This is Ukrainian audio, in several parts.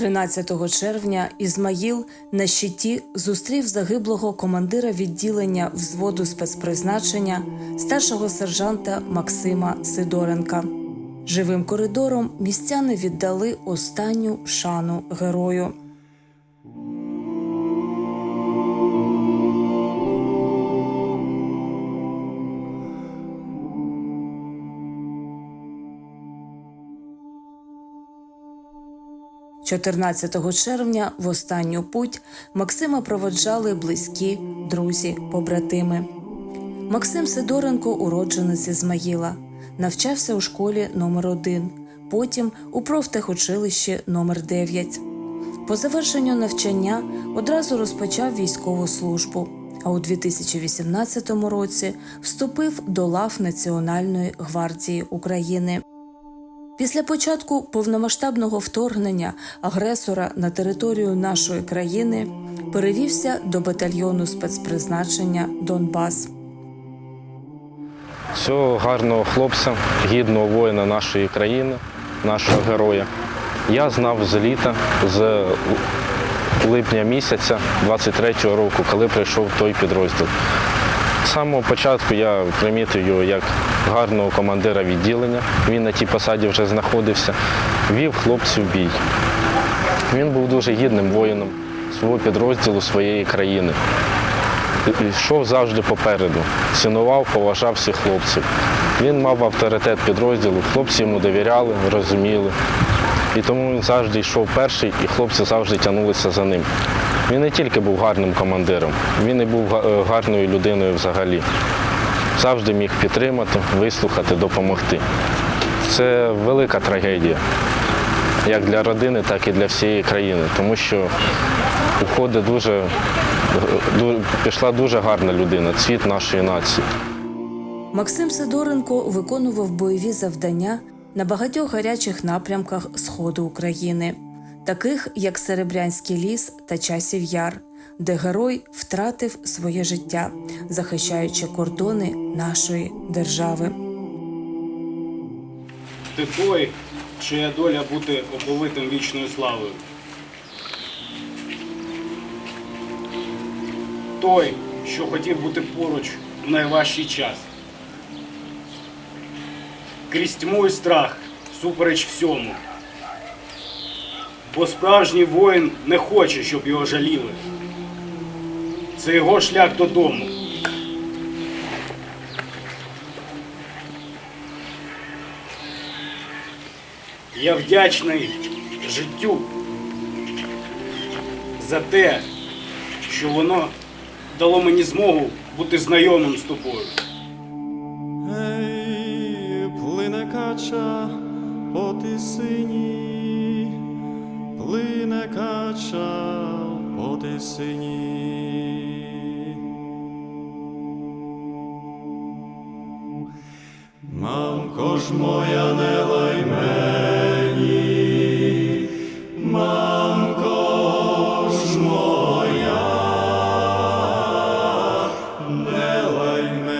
13 червня Ізмаїл на щиті зустрів загиблого командира відділення взводу спецпризначення старшого сержанта Максима Сидоренка. Живим коридором містяни віддали останню шану герою. – 14 червня в останню путь Максима проводжали близькі друзі, побратими. Максим Сидоренко, уродженець Ізмаїла, навчався у школі номер 1 потім у профтехучилищі номер 9 По завершенню навчання одразу розпочав військову службу, а у 2018 році вступив до лав Національної гвардії України. Після початку повномасштабного вторгнення агресора на територію нашої країни перевівся до батальйону спецпризначення Донбас. Цього гарного хлопця, гідного воїна нашої країни, нашого героя. Я знав з літа, з липня місяця 23-го року, коли прийшов той підрозділ. З самого початку я примітив його як гарного командира відділення. Він на тій посаді вже знаходився, вів хлопців бій. Він був дуже гідним воїном свого підрозділу, своєї країни. Йшов завжди попереду, цінував, поважав всіх хлопців. Він мав авторитет підрозділу, хлопці йому довіряли, розуміли. І тому він завжди йшов перший, і хлопці завжди тягнулися за ним. Він не тільки був гарним командиром, він і був е, гарною людиною взагалі. Завжди міг підтримати, вислухати, допомогти. Це велика трагедія, як для родини, так і для всієї країни, тому що уходить дуже, ду- пішла дуже гарна людина, цвіт нашої нації. Максим Сидоренко виконував бойові завдання на багатьох гарячих напрямках Сходу України, таких як Серебрянський ліс та Часів Яр, де герой втратив своє життя, захищаючи кордони нашої держави. Ти той, чия доля бути оповитим вічною славою. Той, що хотів бути поруч в найважчий час. Крізь тьму і страх, супереч всьому. Бо справжній воїн не хоче, щоб його жаліли. Це його шлях додому. Я вдячний життю за те, що воно дало мені змогу бути знайомим з тобою. Кача по тисині, плине кача по тисині. Мамко ж моя не лай мені, мамко ж моя, не лай.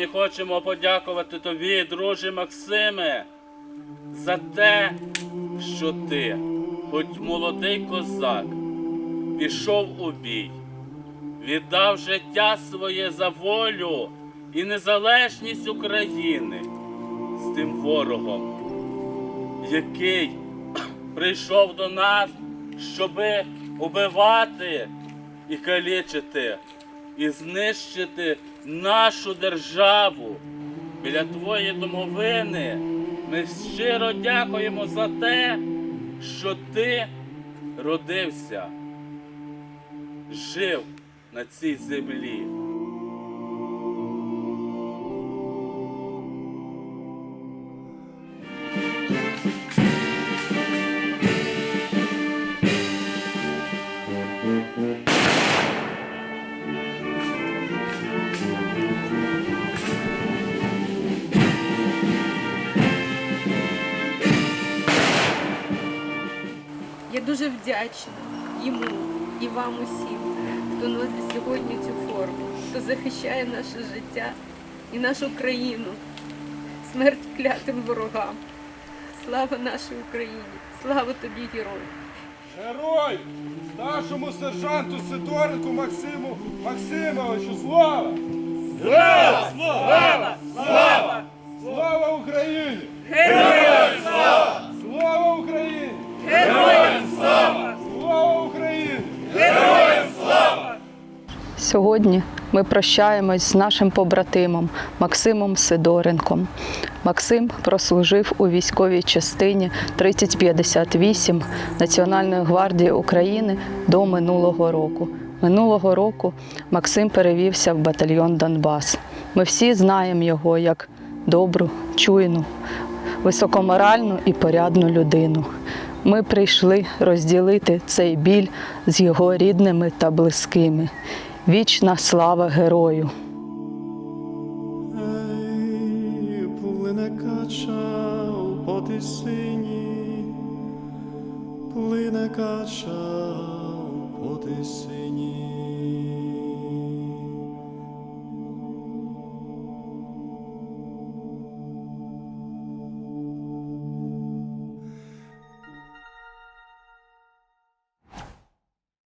Сьогодні хочемо подякувати тобі, друже Максиме, за те, що ти, хоч молодий козак, пішов у бій, віддав життя своє за волю і незалежність України з тим ворогом, який прийшов до нас, щоби убивати і калічити, і знищити нашу державу. Біля твоєї домовини ми щиро дякуємо за те, що ти родився, жив на цій землі. Дуже вдячна йому і вам усім, хто носить сьогодні цю форму, хто захищає наше життя і нашу країну. Смерть клятим ворогам. Слава нашій Україні! Слава тобі, герой! Герой! Нашому сержанту Сидоренку Максиму Максимовичу слава! Слава! Слава! Слава! Слава Україні! Героям слава! Слава Сьогодні ми прощаємось з нашим побратимом Максимом Сидоренком. Максим прослужив у військовій частині 3058 Національної гвардії України до минулого року. Минулого року Максим перевівся в батальйон Донбас. Ми всі знаємо його як добру, чуйну, високоморальну і порядну людину. Ми прийшли розділити цей біль з його рідними та близькими. Вічна слава герою! Ей, плине кача по тисині, плине кача по тисині.